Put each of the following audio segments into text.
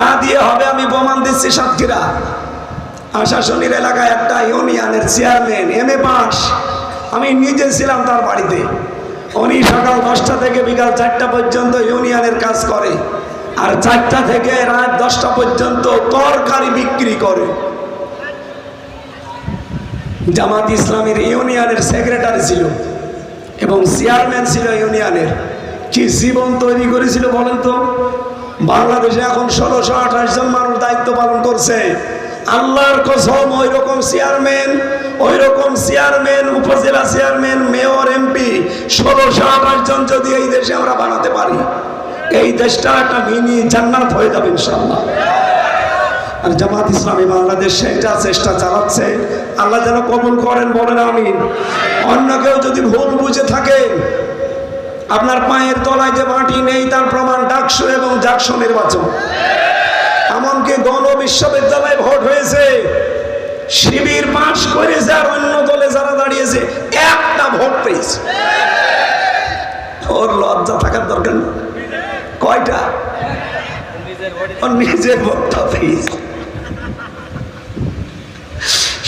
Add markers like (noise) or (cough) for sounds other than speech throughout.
না দিয়ে হবে, আমি প্রমাণ দিচ্ছি সাতক্ষীরা। আশাশনির এলাকায় একটা ইউনিয়নের চেয়ারম্যান, এম এ পাস। আমি নিজে ছিলাম তার বাড়িতে। উনি সকাল দশটা থেকে বিকাল চারটা পর্যন্ত ইউনিয়নের কাজ করে। আর চারটা থেকে রাত দশটা পর্যন্ত তরকারি বিক্রি করে। জামাত ইসলামের ইউনিয়নের সেক্রেটারি ছিল এবং চেয়ারম্যান ছিল ইউনিয়নের। কি জীবন তৈরি করেছিল বলেন তো? বাংলাদেশে এখন ষোলোশো আঠাশ জন মানুষ দায়িত্ব পালন করছে। আল্লাহর কসম ওই রকম চেয়ারম্যান ওই রকম চেয়ারম্যান, উপজেলা চেয়ারম্যান, মেয়র, এমপি, ষোলোশো আঠাশ জন যদি এই দেশে আমরা বানাতে পারি, এই দেশটা একটা মিনি জান্নাত হয়ে যাবে ইনশাল্লাহ আর জামাত ইসলামী বাংলাদেশ সেটা চেষ্টা চালাচ্ছে। আল্লাহ যেন কবুল করেন, বলেন আমি অন্য কেউ যদি ভুল বুঝে থাকে আপনার পায়ের তলায় যে মাটি নেই, তার প্রমাণ ডাকসু এবং জাকসু নির্বাচন এমনকি গণ বিশ্ববিদ্যালয়ে ভোট হয়েছে। শিবির পাশ করেছে আর অন্য দলে যারা দাঁড়িয়েছে, একটা ভোট পেয়েছে। ওর লজ্জা থাকার দরকার নেই। কয়টা? নিজের ভোটটা পেয়েছে।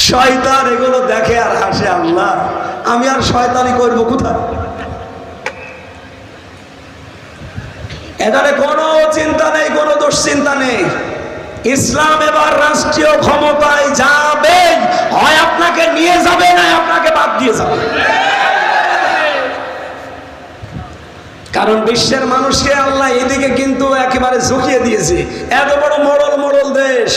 শয়তান এগুলো দেখে আর হাসে আল্লাহ। আমি আর শয়তানি করব কোথায়? এখানে কোনো চিন্তা নেই, কোনো দুশ্চিন্তা নেই। ইসলাম এবার রাষ্ট্রীয় ক্ষমতায় যাবে, হয় আপনাকে নিয়ে যাবে না আপনাকে বাদ দিয়ে যাবে। কারণ বিশ্বের মানুষকে আল্লাহ এদিকে কিন্তু একেবারে ঝুঁকিয়ে দিয়েছে। এত বড় মোড়ল মোড়ল দেশ।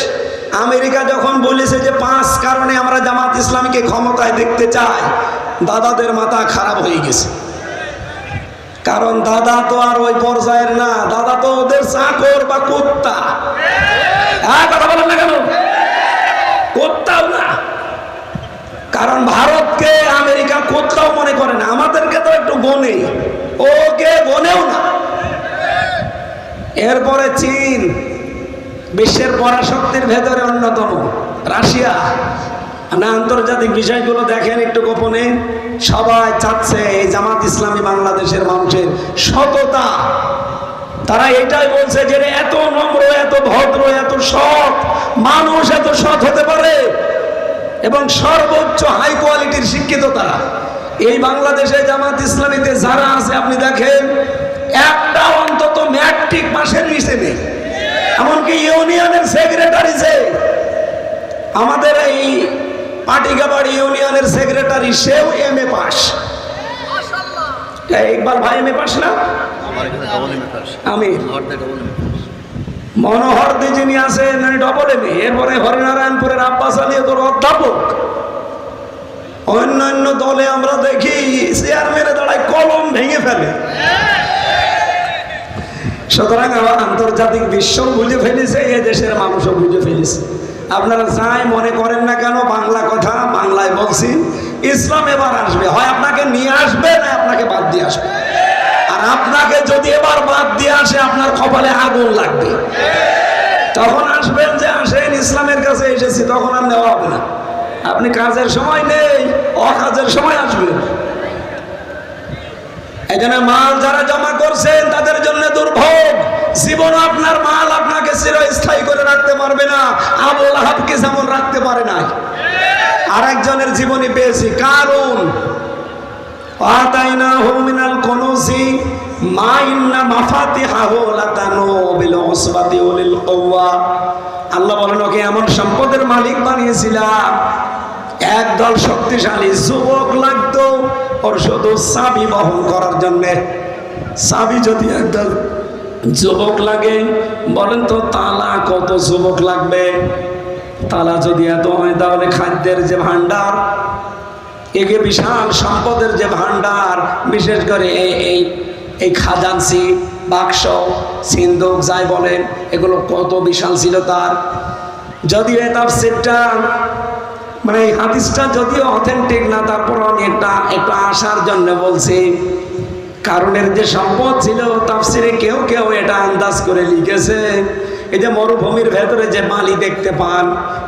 আমেরিকা যখন বলেছে যে পাঁচ কারণে আমরা জামাত ইসলামীকে ক্ষমতায় দেখতে চাই, দাদাদের মাথা খারাপ হয়ে গেছে। কারণ দাদা তো আর ওই পর্যায়ের না, দাদা তো ওদের চাকর বা কুত্তা। হ্যাঁ কথা বলেন না কেন? কুত্তাও না। কারণ ভারতকে আমেরিকা কোথাও মনে করে না, আমাদেরকে তো একটু গনে। ওকে গনেও না। এরপরে চীন, বিশ্বের পরাশক্তির ভেতরে অন্যতম, রাশিয়া। না আন্তর্জাতিক বিষয়গুলো দেখেন একটু গোপনে। সবাই চাচ্ছে এই জামাত ইসলামী বাংলাদেশের মানুষের সততা। তারা এটাই বলছে যে এত নম্র, এত ভদ্র, এত সৎ, মানুষ এত সৎ হতে পারে। এবং সর্বোচ্চ হাই কোয়ালিটির শিক্ষিত তারা। এই বাংলাদেশে জামাত ইসলামীতে যারা আছে, আপনি দেখেন, একটা অন্তত ম্যাট্রিক পাশের নিচে নেই। এমনকি ইউনিয়নের সেক্রেটারি যে, আমাদের এই পাটিকাবাড়ি ইউনিয়নের সেক্রেটারি সেও এম এ পাস। ইকবাল ভাই এম এ পাস না? আমি মনোহর দি যিনি আছেন ডবল এম এরপরে হরিনারায়ণপুরের আব্বাস আলী তোর অধ্যাপক। অন্যান্য দলে আমরা দেখি চেয়ারম্যানে দাঁড়ায় কলম ভেঙে ফেলে। সুতরাং আবার আন্তর্জাতিক বিশ্ব বুঝে ফেলেছে, এ দেশের মানুষও বুঝে ফেলেছে। আপনারা যাই মনে করেন না কেন, বাংলা কথা বাংলায় বলছি, ইসলাম এবার আসবে। হয় আপনাকে নিয়ে আসবে না আপনাকে বাদ দিয়ে আসবে? আর আপনাকে যদি এবার বাদ দিয়ে আসে, আপনার কপালে আগুন লাগবে। তখন আসবেন যে, আসেন, ইসলামের কাছে এসেছি, তখন আর নেওয়া হবে না। আপনি কাজের সময় নেই, অকাজের সময় আসবেন। এখানে মাল যারা জমা করছেন, তাদের জন্য দুর্ভোগ। জীবন আপনার মাল আপনাকে চিরস্থায়ী করে রাখতে পারবে না। আবুল আহাবকে যেমন রাখতে পারে না আর একজনের জীবনী পেয়েছি। কারণ আতাইনা হুমিনাল একদল শক্তিশালী যুবক লাগতো ওর শুধু চাবি বহন করার জন্যে। চাবি যদি একদল যুবক লাগে, বলেন তো তালা কত যুবক লাগবে? তালা যদি এত হয়, তাহলে খাদ্যের যে ভান্ডার একে বিশাল সম্পদের যে ভান্ডার বিশেষ করে এই এই এই খাজানসি বাক্স, সিন্ধুক যাই বলেন, এগুলো কত বিশাল ছিল তার। যদিও এ তাফসিরটা মানে এই হাদিসটা যদিও অথেন্টিক না তারপর আমি একটা, একটু আসার জন্য বলছি, কারণের যে সম্পদ ছিল, তাফসিরে কেউ কেউ এটা আন্দাজ করে লিখেছে। এই যে মরুভূমির ভেতরে যে বালি দেখতে পান,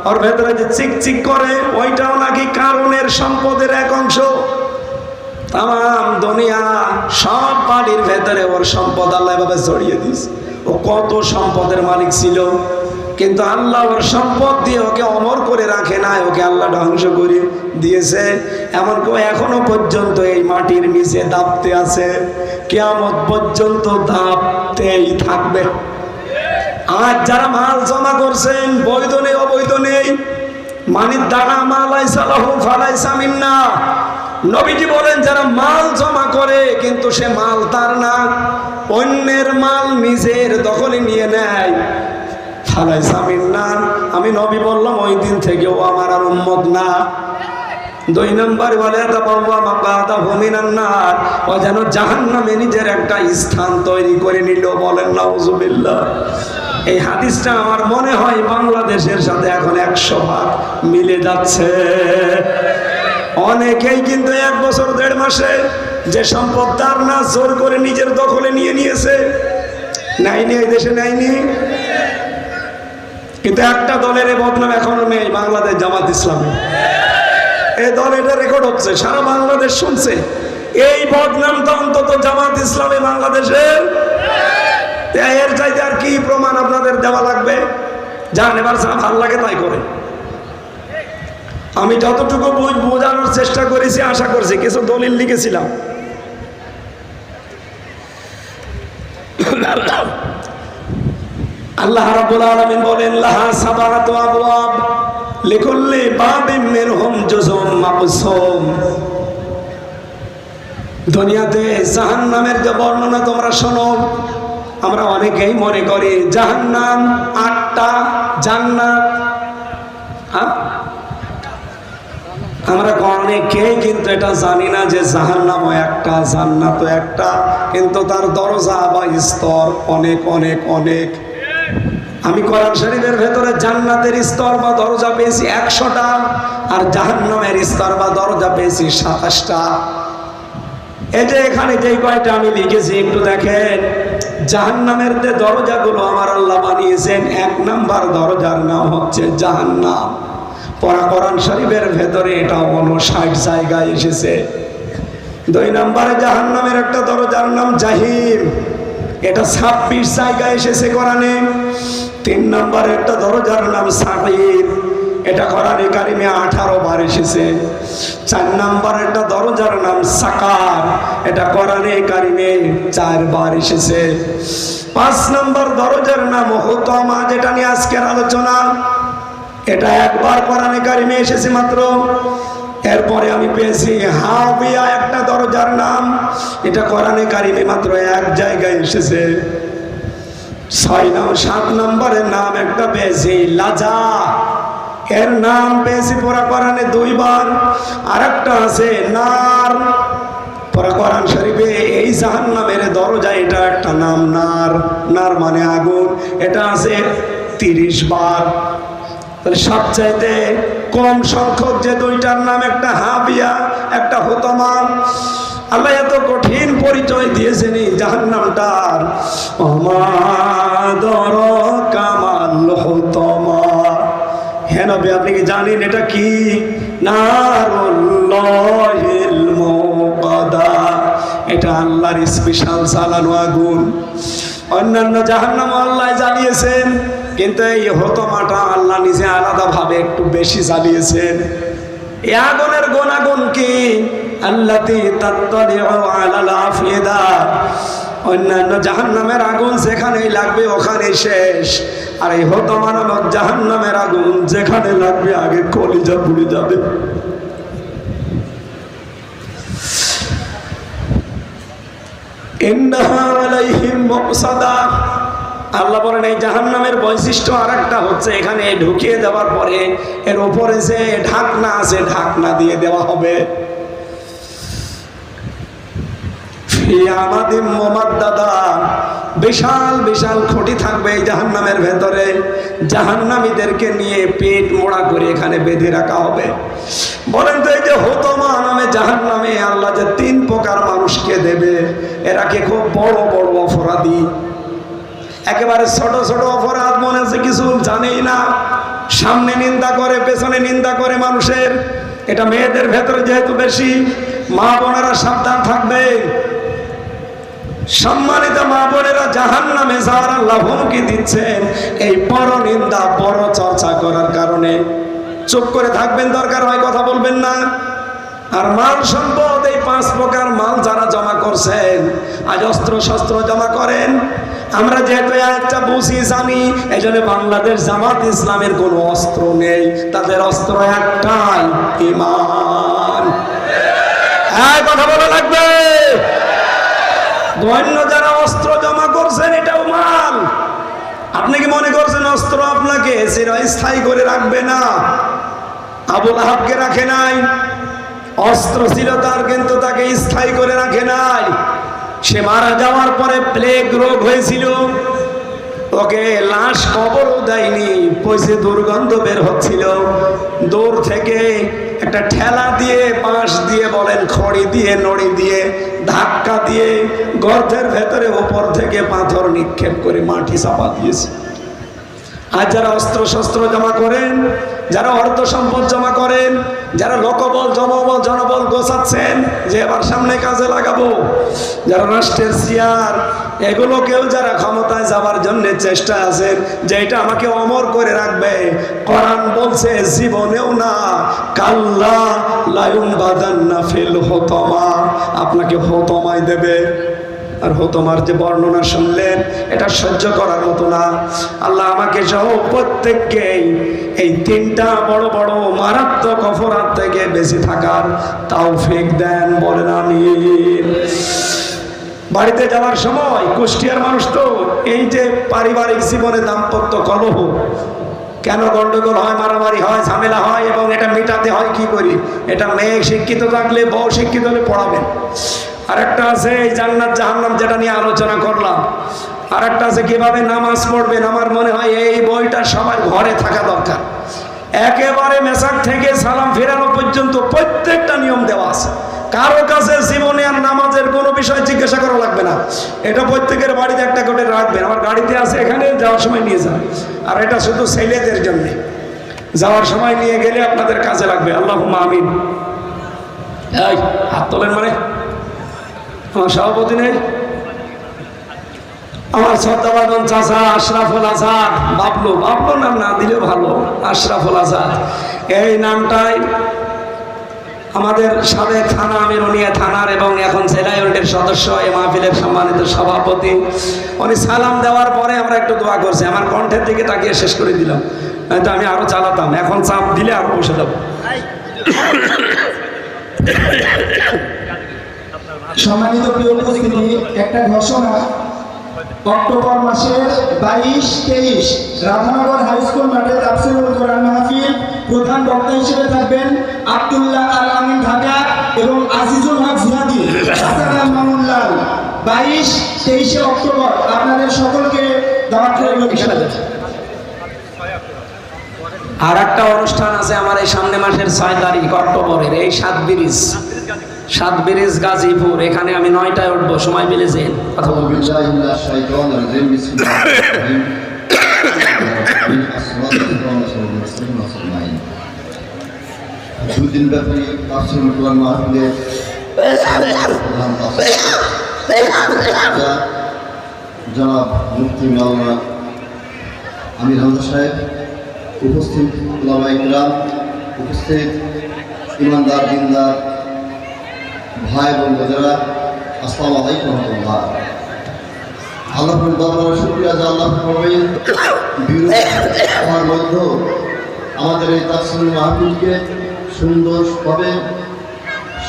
ওর ভেতরে যে চিকচিক করে, ওইটাও নাকি কারণের সম্পদের এক অংশ। তাম দুনিয়া, সব বাড়ির ভেতরে ওর সম্পদ আল্লাহ এভাবে ছড়িয়ে দিস ও কত সম্পদের মালিক ছিল। কিন্তু আল্লাহ ওর সম্পদ দিয়ে ওকে অমর করে রাখে নাই, ওকে আল্লাহ ধ্বংস করে দিয়েছে। এমন কেউ এখনও পর্যন্ত এই মাটির নিচে দাপতে আছে। কেয়ামত পর্যন্ত দাপতেই থাকবে। আজ যারা মাল জমা করছেন, বৈধ নেই, অবৈধ নেই, মানির দানা মালাই সালাহু ফালাই সামিন্না নবীজি বলেন, যারা মাল জমা করে, কিন্তু সে মাল তার না, অন্যের মাল নিজের দখলে নিয়ে নেয়। আমি নবী বললাম, ওই দিন থেকে ও আমার আর উম্মত না। দুই নম্বর বলে ও যেন জাহান্নামে নিজের একটা স্থান তৈরি করে নিল, বলেন, নাউজুবিল্লাহ। এই হাদিসটা আমার মনে হয় বাংলাদেশের সাথে এখন একশো ভাগ মিলে যাচ্ছে। অনেকেই কিন্তু এক বছর, দেড় মাসে যে সম্পদ তার না, জোর করে নিজের দখলে নিয়ে নিয়েছে। নেয়নি, এই দেশে নেয়নি? কিন্তু একটা দলের বদনাম এখনও নেই, বাংলাদেশ জামাত ইসলামে। এই দল এটা রেকর্ড হচ্ছে, সারা বাংলাদেশ শুনছে। এই বদনামটা অন্তত জামাত ইসলামে বাংলাদেশের। এর চাইতে আর কি প্রমাণ আপনাদের দেওয়া লাগবে? যান এবার যা ভালো লাগে তাই করে। আমি যতটুকু বুঝ- বোঝানোর চেষ্টা করেছি, আশা করছি কিছু দলিল লিখেছিলাম। আল্লাহ রাব্বুল আলামিন বলেন, লাহা সাবাতু আবওয়াব। লিকুল্লি বাবিম মিনহুম জুজুম মাকসুম। দুনিয়াতে জাহান্নামের যে বর্ণনা তোমরা শোনো, আমরা অনেকেই মনে করি জাহান্নাম আটটা জান্নাত। হ্যাঁ? আমরা অনেকেই কিন্তু এটা জানি না যে জাহান্নামও একটা, জান্নাতও একটা, কিন্তু তার দরজা বা স্তর অনেক অনেক অনেক। আমি কোরআন শরীফের ভেতরে জান্নাতের স্তর বা দরজা পেয়েছি একশোটা, আর জাহান্নামের স্তর বা দরজা পেয়েছি সাতাশটা। এই যে এখানে যেই কয়টা আমি লিখেছি, একটু দেখেন। জাহান্নামের যে দরজাগুলো আমার আল্লাহ বানিয়েছেন, এক নাম্বার দরজার নাম হচ্ছে জাহান্নাম। পরা কোরআন শরীফের ভেতরে এটা ষাট জায়গায় এসেছে। দুই নম্বরে জাহান্নামের একটা দরজার নাম জাহিম। এটা ছাব্বিশ জায়গায় এসেছে কোরআনে। তিন নম্বরে একটা দরজার নাম সাকির এটা কোরআনে কারিমে আঠারো বার এসেছে। চার নাম্বার একটা দরজার নাম সাকার। এটা কোরআনে কারিমে চারবার এসেছে। পাঁচ নম্বর দরজার নাম হোতমা, যেটা নিয়ে আজকের আলোচনা। এটা একবার কোরআনে কারিমে এসেছে মাত্র। এরপরে আমি পেয়েছি হাবিয়া একটা দরজার নাম। এটা কোরআনে কারিমে মাত্র এক জায়গায় এসেছে। ছয় নাম, সাত নম্বরের নাম একটা পেয়েছি, লাজা। এর নাম পেয়েছি পরা কোরআনে দুইবার। আর একটা আছে, নার। পরা কোরআন শরীফে এই জাহান নামের দরজা, এটা একটা নাম, নার। নার মানে আগুন। এটা আছে তিরিশ বার। তাহলে সবচাইতে কম সংখ্যক যে দুইটার নাম, একটা হাবিয়া, একটা হোতমা। আল্লাহ এত কঠিন পরিচয় দিয়েছেন এই জাহান নামটার অমাদর কামাল হোতমা হ্যাঁ আপনি কি জানেন এটা কি? এটা আল্লাহর স্পেশাল চালানো আগুন। অন্যান্য জাহান্নাম আল্লাহ জ্বালিয়েছেন, কিন্তু এই হতমাটা আল্লাহ নিজে আলাদাভাবে একটু বেশি জ্বালিয়েছেন। এই আগুনের গুণাগুণ কি? আল্লাতি তাত্তালিউ আলাল অন্যান্য জাহান্নামের আগুন যেখানেই লাগবে ওখানেই শেষ। আর এই হতমা নামক জাহান্নামের আগুন যেখানে লাগবে আগে কলিজা পুড়ে যাবে। আল্লাহ বলেন, এই জাহান্নামের বৈশিষ্ট্য আর একটা হচ্ছে, এখানে ঢুকিয়ে দেওয়ার পরে এর উপরে যে ঢাকনা আছে, ঢাকনা দিয়ে দেওয়া হবে। মুমাদ্দাদা বিশাল বিশাল খুঁটি থাকবে এই জাহান্নামের ভেতরে। জাহান্নামীদেরকে নিয়ে পেট মোড়া করে এখানে বেঁধে রাখা হবে। বলেন তো এই যে হোতমা নামে জাহান্নামে আল্লাহ যে তিন প্রকার মানুষকে দেবে এরা কি খুব বড় বড় অপরাধী। একেবারে ছোট ছোট অপরাধ মনে আছে কিছু জানেই না। সামনে নিন্দা করে, পেছনে নিন্দা করে মানুষের। এটা মেয়েদের ভেতরে যেহেতু বেশি, মা বোনেরা সাবধান থাকবে। সম্মানিত মা বোনেরা জাহান নামে যাওয়ার আল্লাহ হুমকি দিচ্ছেন। এই বড় নিন্দা, বড় চর্চা করার কারণে। চুপ করে থাকবেন, দরকার হয় কথা বলবেন না। আর মাল সম্পদ, এই পাঁচ প্রকার মাল যারা জমা করছেন, আজ অস্ত্র শস্ত্র জমা করেন। আমরা যেহেতু একটা বুঝি, জানি এই জন্য বাংলাদেশ জামাত ইসলামের কোনো অস্ত্র নেই। তাদের অস্ত্র একটাই, ইমান। হ্যাঁ কথা বলা লাগবে। দৈন্য যারা অস্ত্র জমা করছেন, এটাও মাল। আপনি কি মনে করছেন অস্ত্র আপনাকে স্থায়ী করে রাখবে না? আবুল আহাবকে রাখে নাই। অস্ত্র ছিল তার কিন্তু তাকে স্থায়ী করে রাখে নাই। সে মারা যাওয়ার পরে প্লেগ রোগ হয়েছিল। ওকে লাশ কবরও দেয়নি, পয়সে দুর্গন্ধ বের হচ্ছিল। দূর থেকে একটা ঠেলা দিয়ে, বাঁশ দিয়ে বলেন, খড়ি দিয়ে, নড়ি দিয়ে, ধাক্কা দিয়ে গর্তের ভেতরে ওপর থেকে পাথর নিক্ষেপ করে মাটি চাপা দিয়েছে। আর যারা অস্ত্র শস্ত্র জমা করেন যারা অর্থ সম্পদ জমা করেন, যারা লোকবল, জনবল জনবল গোছাচ্ছেন, যে এবার সামনে কাজে লাগাবো। যারা রাষ্ট্রের চেয়ার এগুলোকেও যারা ক্ষমতায় যাবার জন্য চেষ্টা আছেন যে এটা আমাকে অমর করে রাখবে। কোরআন বলছে, জীবনেও না, কাল্লা লায়ুন বাদান না ফেল হতমা। আপনাকে হতমায় দেবে। আর হো, তোমার যে বর্ণনা শুনলেন, এটা সহ্য করার মতো না। আল্লাহ আমাকে সহ প্রত্যেককেই এই তিনটা বড় বড় মারাত্মক অপরাধ থেকে বেঁচে থাকার তাও ফেক দেন বলেন আমি বাড়িতে যাওয়ার সময় কুষ্টিয়ার মানুষ তো এই যে পারিবারিক জীবনে দাম্পত্য কলহ কেন গন্ডগোল হয়, মারামারি হয়, ঝামেলা হয় এবং এটা মেটাতে হয় কি করি? এটা মেয়ে শিক্ষিত থাকলে, বউ শিক্ষিত হলে পড়াবেন। আর একটা আছে এই জান্নাত, জাহান্নাম যেটা নিয়ে আলোচনা করলাম। আর একটা আছে কীভাবে নামাজ পড়বেন? আমার মনে হয় এই বইটা সবার ঘরে থাকা দরকার। একেবারে মেসাক থেকে সালাম ফেরানো পর্যন্ত প্রত্যেকটা নিয়ম দেওয়া আছে। কারও কাছে জীবনে আর নামাজের কোনো বিষয় জিজ্ঞাসা করা লাগবে না। এটা প্রত্যেকের বাড়িতে একটা করে রাখবেন। আমার গাড়িতে আছে, এখানে যাওয়ার সময় নিয়ে যান। আর এটা শুধু ছেলেদের জন্যে। যাওয়ার সময় নিয়ে গেলে আপনাদের কাজে লাগবে। আল্লাহ আমিন। হাত তোলেন মানে? আমার সভাপতি নেই? আমার শ্রদ্ধাবাদন চাচা আশরাফুল আজাদ। বাবলু বাবলু নাম না দিলেও ভালো। আশরাফুল আজাদ। এই নামটাই আমাদের সাবেক থানা আমিরুনিয়া থানার এবং এখন জেলা ইউনিটের সদস্য, এ মাহফিলের সম্মানিত সভাপতি। উনি সালাম দেওয়ার পরে আমরা একটু দোয়া করছি। আমার কণ্ঠের দিকে তাকিয়ে শেষ করে দিলাম। নয়তো আমি আরও চালাতাম। এখন চাপ দিলে আরও বসে দেবো সম্মানিত প্রিয় উপস্থিতি, একটা ঘোষণা। অক্টোবর মাসের বাইশ, তেইশ রাধানগর হাই স্কুল মাঠে তাফসিরুল কোরআন মাহফিল প্রধান বক্তা হিসেবে থাকবেন আব্দুল্লাহ আল আমিন ঢাকা এবং আজিজুল হক জিহাদি মামুল্লাল বাইশ তেইশে অক্টোবর। আপনাদের সকলকে দাওয়াত রইল আর একটা অনুষ্ঠান আছে আমার এই সামনে মাসের ছয় তারিখ অক্টোবরের এই সাত ব্রিজ। সাত ব্রিজ গাজীপুর এখানে আমি নয়টায় উঠবো সময় মিলে যেন কথা বলবেন দুদিন ব্যাপী তাফসির কোরআন মাহফিলে জনাব মুফতি মাওলানা আমির হামজা সাহেব, উপস্থিত ওলামা ইকরাম, উপস্থিত ইমানদার, দিনদার, ভাই বোন বোনেরা, আসসালামু আলাইকুম রহমতুল্লাহ। আল্লাহ দরবারে শুক্রিয়া যে আল্লাহ আমার মধ্যে আমাদের এই তাফসিল মাহফিলকে সুন্দরভাবে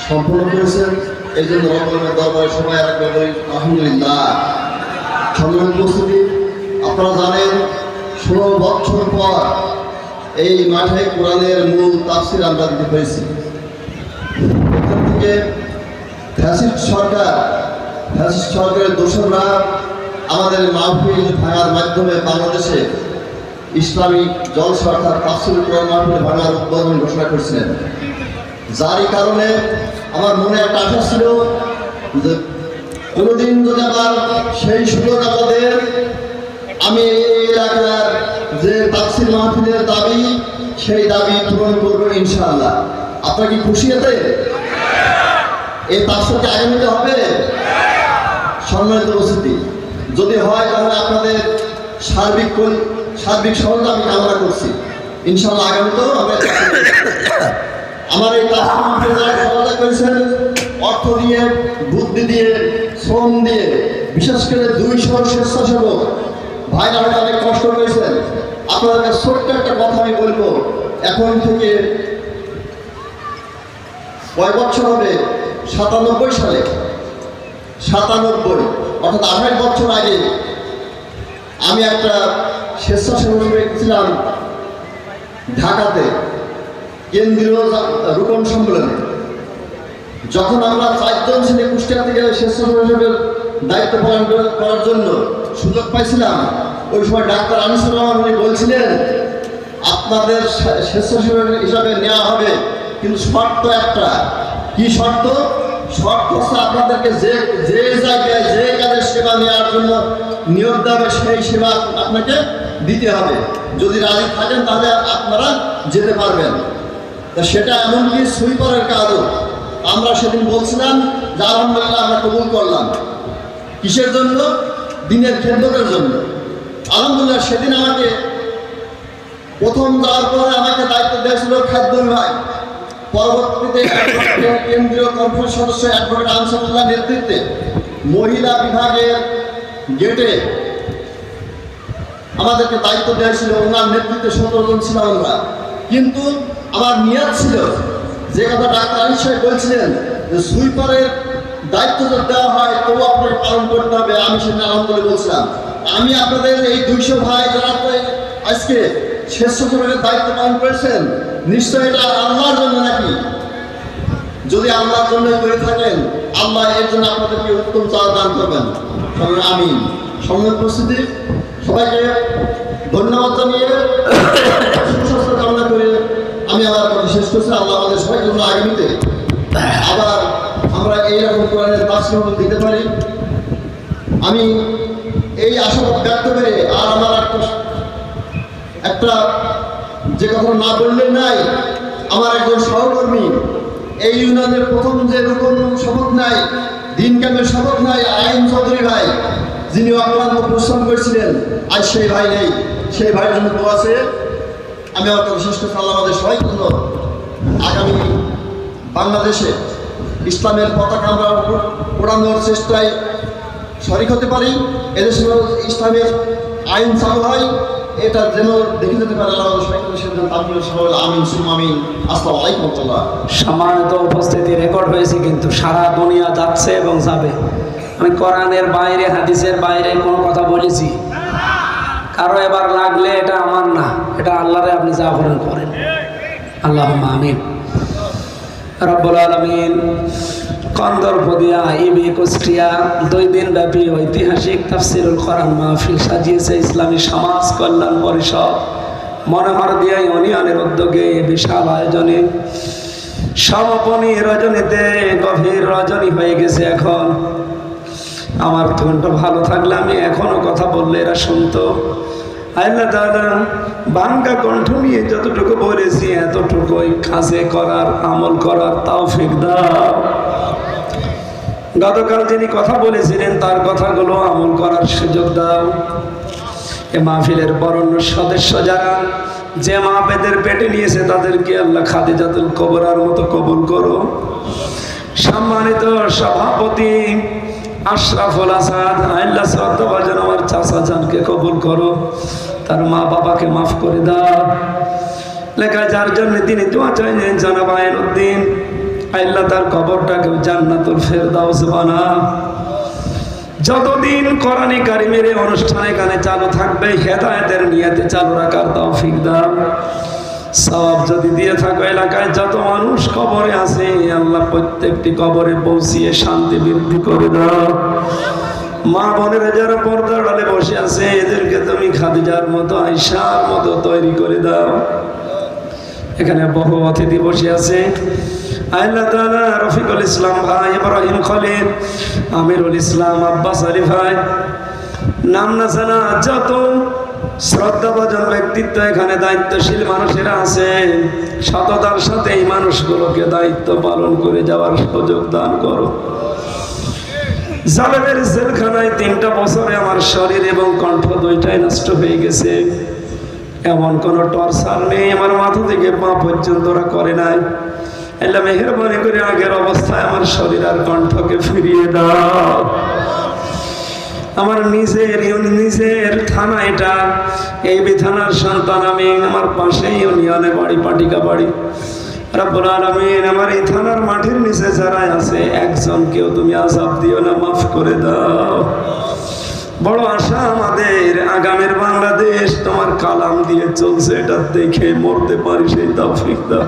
সম্পন্ন করেছেন। এই জন্য রকমের দরবারে সবাই একবার বলি, আলহামদুলিল্লাহ। সম্মান উপস্থিতি, আপনারা জানেন, ষোলো বছর পর এই মাঠে কোরআনের মূল তাফসির আমরা দিতে পেরেছি। এখান থেকে ফ্যাসিস্ট সরকার, ফ্যাসিস্ট সরকারের দোষররা আমাদের মাহফিল ভাঙার মাধ্যমে বাংলাদেশে ইসলামিক জল সরকার তাফসিল মাহফিল ভাঙার উদ্বোধন ঘোষণা করেছিলেন। যারই কারণে আমার মনে একটা আশা ছিল যে কোনোদিন যদি আবার সেই সুযোগ আমাদের আমি এই এলাকার যে তাফসিল মাহফিলের দাবি, সেই দাবি পূরণ করব ইনশাআল্লাহ। আপনার কি খুশি এতে? এই তাফসিলকে আগামীতে হবে? সম্মানিত উপস্থিতি, যদি হয় তাহলে আপনাদের সার্বিক সার্বিক সফলতা আমি কামনা করছি। ইনশাল্লাহ আগামীতেও আমরা (coughs) আমার এই কাজকে যারা সহায়তা করেছেন, অর্থ দিয়ে, বুদ্ধি দিয়ে, শ্রম দিয়ে, বিশেষ করে দুইশো স্বেচ্ছাসেবক, ভাইরা হয়তো অনেক কষ্ট করেছেন, আপনাদেরকে ছোট্ট একটা কথা আমি বলব। এখন থেকে কয় বছর হবে? সাতানব্বই সালে। সাতানব্বই। অর্থাৎ আঠাশ বছর আগে আমি একটা স্বেচ্ছাসেবক ছিলাম ঢাকাতে কেন্দ্রীয় রোপণ সম্মেলনে, যখন আমরা চারজন ছেলে কুষ্টিয়া থেকে স্বেচ্ছাসেবক হিসেবে দায়িত্ব পালন করার জন্য সুযোগ পাইছিলাম, ওই সময় ডাক্তার আনিসুর রহমান উনি বলছিলেন, আপনাদের স্বেচ্ছাসেবক হিসাবে নেওয়া হবে, কিন্তু শর্ত একটা। কি শর্ত? শর্ত হচ্ছে আপনাদেরকে যে যে জায়গায়, যে কাজের সেবা নেওয়ার জন্য নিয়োগ দেবে সেই সেবা আপনাকে দিতে হবে। যদি রাজি থাকেন তাহলে আপনারা যেতে পারবেন। তা সেটা এমনকি সুইপারের কাজও। আমরা সেদিন বলছিলাম যে, আলহামদুলিল্লাহ, আমরা কবুল করলাম। কিসের জন্য? দিনের খেদমতের জন্য। আলহামদুলিল্লাহ, সেদিন আমাকে প্রথম যাওয়ার পরে আমাকে দায়িত্ব দিয়েছিল খাদ্য বিভাগ পরবর্তীতে কেন্দ্রীয় কর্পোরেট সদস্য অ্যাডভোকেট আনসারুল্লাহ নেতৃত্বে মহিলা বিভাগের গেটে আমাদেরকে দায়িত্ব দেওয়া ছিল, ওনার নেতৃত্বে সতেরো জন ছিলাম আমরা। কিন্তু আমার নিয়াত ছিল, যে কথা ডাক্তার আনিস সাহেব বলছিলেন যে, সুইপারের দায়িত্ব যদি দেওয়া হয়, তবু আপনাকে পালন করতে হবে। আমি সেটা আলহামদুলিল্লাহ বলছিলাম। আমি আপনাদের এই দুইশো ভাই যারা আজকে স্বেচ্ছাসেবকের দায়িত্ব পালন করেছেন, নিশ্চয় এটা আল্লাহর জন্য নাকি? যদি আল্লাহর জন্য করে থাকেন, আল্লাহ এর জন্য আপনাদেরকে উত্তম চাওয়া দান করবেন। আমি সঙ্গে উপস্থিতি। সবাইকে ধন্যবাদ জানিয়ে সুস্বাস্থ্য কামনা করে আমি আমার শেষ করছি। আল্লাহ আমাদের সবাই জন্য আগামীতে আবার আমরা এইরকম কোরআনের তাসিম দিতে পারি। আমি এই আশা ব্যক্ত করে আর আমার একটা একটা যে কথা না বললেন নাই, আমার একজন সহকর্মী, এই ইউনিয়নের প্রথম যে রকম শপথ নাই দিন ক্যাম্পের শপথ নাই, আইন চৌধুরী ভাই যিনি অক্লান্ত পরিশ্রম করেছিলেন, আজ সেই ভাই নেই। সেই ভাইয়ের জন্য দোয়া আছে। আমি আমার কথা শেষ আমাদের সবাই জন্য। আগামী বাংলাদেশে ইসলামের পতাকা আমরা ওড়ানোর চেষ্টায় শরিক হতে পারি। এদেশে ইসলামের আইন চালু হয়, এটা যেন দেখে যেতে পারে। আল্লাহ আমাদের সবাইকে সেজন্য তামিল সবাই আমিন সুম আমিন। আসসালামু আলাইকুম রহমতুল্লাহ। সম্মানিত উপস্থিতি রেকর্ড হয়েছে, কিন্তু সারা দুনিয়া যাচ্ছে এবং যাবে। আমি কোরআনের বাইরে, হাদিসের বাইরে কোনো কথা বলেছি। কারও এবার লাগলে এটা আমার না, এটা আল্লাহরে আপনি যা করেন করেন। আল্লাহ আমিন। রব্বুল আলমিন কন্দরপদিয়া, ইবি কুষ্টিয়া দুই দিন ব্যাপী ঐতিহাসিক তাফসিরুল কোরআন মাহফিল সাজিয়েছে ইসলামী সমাজ কল্যাণ পরিষদ। মনোহর দিয়া ইউনিয়নের উদ্যোগে বিশাল আয়োজনে সমাপনী রজনীতে গভীর রজনী হয়ে গেছে এখন। আমার কণ্ঠ ভালো থাকলে আমি এখনও কথা বললে এরা শুনতো। আল্লাহ দাদা, বাঙ্গা কণ্ঠ নিয়ে যতটুকু বলেছি, এতটুকুই কাজে করার, আমল করার তাও দাও। গতকাল যিনি কথা বলেছিলেন, তার কথাগুলো আমল করার সুযোগ দাও। এ মাহফিলের বরণ্য সদস্য যারা, যে মা পেদের পেটে নিয়েছে, তাদেরকে আল্লাহ খাদিজাতুল কবরার মতো কবুল করো। সম্মানিত সভাপতি আশরাফুল আসাদ আল্লাহ শ্রদ্ধাভাজন আমার চাষা জানকে কবুল করো, তার মা বাবাকে মাফ করে দাও। লেখা যার জন্য তিনি দোয়া চাইলেন জানাব আইনুদ্দিন আল্লাহ তার কবরটাকে জান্নাতুল ফেরদাউস বানা যতদিন কোরআনে কারিমের অনুষ্ঠান এখানে চালু থাকবে, হেদায়েতের নিয়াতে চালু রাখার তৌফিক দাও। সব যদি দিয়ে থাকো, এলাকায় যত মানুষ কবরে আছে, আল্লাহ প্রত্যেকটি কবরে পৌঁছিয়ে শান্তি বৃদ্ধি করে দাও। মা বোনেরা যারা পর্দার ডালে বসে আছে, এদেরকে তুমি খাদিজার মতো আইসার মতো তৈরি করে দাও। এখানে বহু অতিথি বসে আছে। রফিকুল ইসলাম ভাই, ইব্রাহিম খলিল, আমিরুল ইসলাম, আব্বাস আলী ভাই, নাম না জানা যত শ্রদ্ধাভাজন ব্যক্তিত্ব এখানে দায়িত্বশীল মানুষেরা আছে সততার সাথে এই মানুষগুলোকে দায়িত্ব পালন করে যাওয়ার সুযোগ দান করো। জালেমের জেলখানায় তিনটা বছরে আমার শরীর এবং কণ্ঠ দুইটাই নষ্ট হয়ে গেছে। এমন কোনো টর্চার নেই, আমার মাথা থেকে পা পর্যন্ত ওরা করে নাই। এলা মেহরবানি করে আগের অবস্থায় আমার শরীর আর কণ্ঠকে ফিরিয়ে দাও। আমার নিজের নিজের থানা এটা। এই থানার সন্তান আমি আমার পাশে ইউনিয়নে বাড়ি, পাটিকা বাড়ি। আমার এই থানার মাটির নিচে যারা আছে একজনকেও তুমি আজাব দিও না, মাফ করে দাও। বড় আশা আমাদের আগামীর বাংলাদেশ তোমার কালাম দিয়ে চলছে, এটা দেখে মরতে পারি সেই তৌফিক দাও।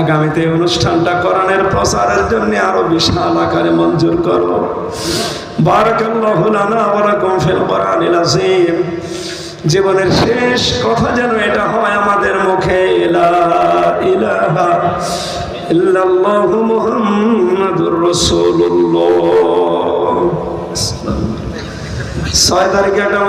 আগামীতে অনুষ্ঠানটা করানোর প্রচারের জন্য আরও বিশাল আকারে মঞ্জুর করো বারাকাল্লাহু লানা ওয়া লাকুম ফিল কোরআনিল আযীম। জীবনের শেষ কথা যেন এটা হয় আমাদের মুখে, লা ইলাহা ইল্লাল্লাহু মুহাম্মাদুর রাসূলুল্লাহ। ছয় তারিখে একটা